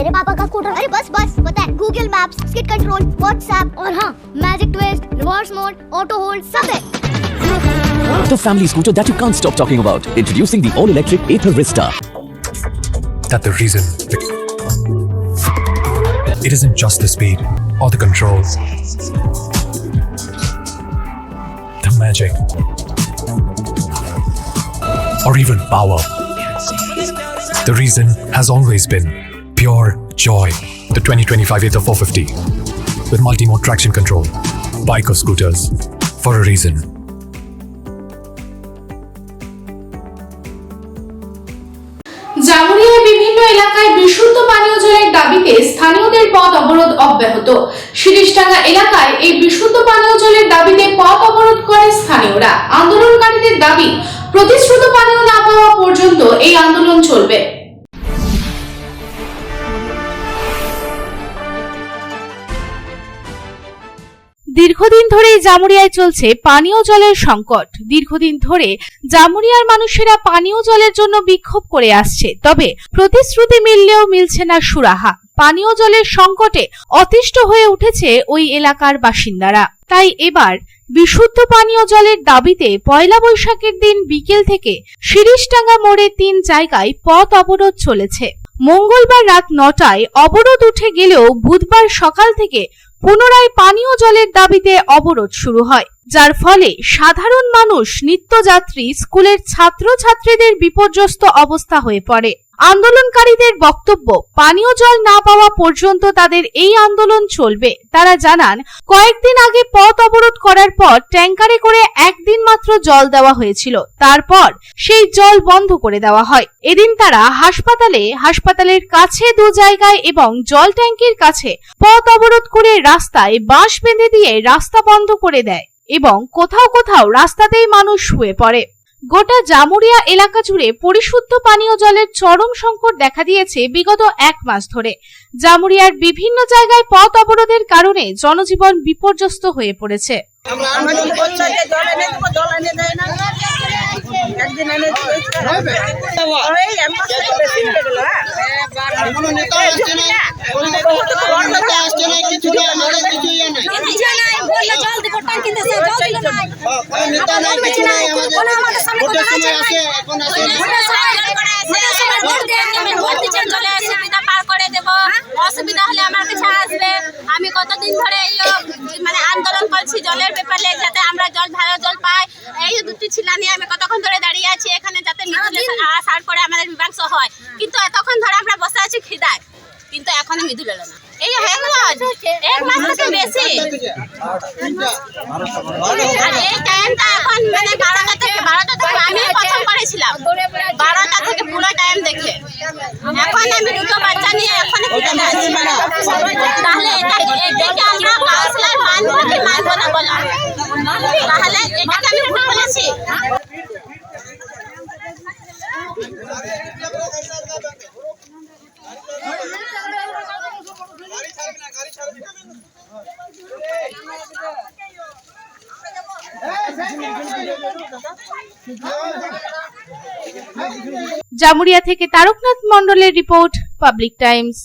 मेरे पापा का स्कूटर अरे बस बस पता है Google maps skit control WhatsApp और हाँ magic twist reverse mode auto hold सब है The family scooter that you can't stop talking about. Introducing the all-electric Ather Vista. that the reason it isn't just the speed or the controls the magic or even power the reason has always been pure joy, the 2025 Ather 450 with multi-mode traction control, bike or scooters, for a reason. বিভিন্ন এলাকায় বিশুদ্ধ পানীয় জলের দাবিতে স্থানীয়দের পথ অবরোধ অব্যাহত। শিরিষডাঙ্গা এলাকায় এই বিশুদ্ধ পানীয় জলের দাবিতে পথ অবরোধ করে স্থানীয়রা। আন্দোলনকারীদের দাবি, প্রতিশ্রুত পানীয় না পাওয়া পর্যন্ত দীর্ঘদিন ধরে জামুরিয়ায় চলছে পানীয় জলের সংকট। দীর্ঘদিন ধরে জামুরিয়ার মানুষেরা পানীয় জলের জন্য বিক্ষোভ করে আসছে। তবে প্রতিশ্রুতি মিললেও মিলছে না সুরাহা। পানীয় জলের সংকটে অতিষ্ঠ হয়ে উঠেছে ওই এলাকার বাসিন্দারা। তাই এবার বিশুদ্ধ পানীয় জলের দাবিতে পয়লা বৈশাখের দিন বিকেল থেকে শিরিষডাঙ্গা মোড়ে তিন জায়গায় পথ অবরোধ চলেছে। মঙ্গলবার রাত নটায় অবরোধ উঠে গেলেও বুধবার সকাল থেকে পুনরায় পানীয় জলের দাবিতে অবরোধ শুরু হয়। যার ফলে সাধারণ মানুষ নিত্যযাত্রী স্কুলের ছাত্রছাত্রীদের বিপর্যস্ত অবস্থা হয়ে পড়ে। আন্দোলনকারীদের বক্তব্য, পানীয় জল না পাওয়া পর্যন্ত তাদের এই আন্দোলন চলবে। তারা জানান, কয়েকদিন আগে পথ অবরোধ করার পর ট্যাঙ্কারে করে একদিন মাত্র জল দেওয়া হয়েছিল। তারপর সেই জল বন্ধ করে দেওয়া হয়। এদিন তারা হাসপাতালে, হাসপাতালের কাছে দু জায়গায় এবং জল ট্যাঙ্কির কাছে পথ অবরোধ করে রাস্তায় বাঁশ বেঁধে দিয়ে রাস্তা বন্ধ করে দেয়। এবং কোথাও কোথাও রাস্তাতেই মানুষ শুয়ে পড়ে। গোটা জামুরিয়া এলাকা জুড়ে পরিশুদ্ধ পানীয় জলের চরম সংকট দেখা দিয়েছে বিগত এক মাস ধরে। জামুরিয়ার বিভিন্ন জায়গায় পথ অবরোধের কারণে জনজীবন বিপর্যস্ত হয়ে পড়েছে। আমাদের যে জল দেবো না। ওই এক মাস থেকে বেশি হয়ে কোনো কোনো। অসুবিধা হলে আমার কাছে আসবে। আমি কতদিন ধরে এই মানে আন্দোলন করছি জলের ব্যাপারে যাতে আমরা জল ভালো জল পাই। এই দুটি ছিলা নিয়ে আমি কতক্ষণ ধরে দাঁড়িয়ে আছি এখানে যাতে আসার পরে আমাদের মীমাংস হয়। কিন্তু এতক্ষণ ধরে আমরা বসে আছি খিদায়। কিন্তু এখনও মৃদুল এলো না এই মাস এক মাস থেকে বেশি। আর এই টাইমটা এখন মানে বারোটা থেকে বারোটা থেকে আমি প্রথম করেছিলাম। বারোটা থেকে পুরো টাইম দেখে। এখন আমি দুটো বাচ্চা নিয়ে এখন তাহলে এটা দেখে আমরা কাউন্সিলর মানবো কি মানবো না বলো তাহলে এটাকে আমি ভুল বলেছি জামুরিয়া থেকে তারকনাথ মন্ডলের রিপোর্ট পাবলিক টাইমস।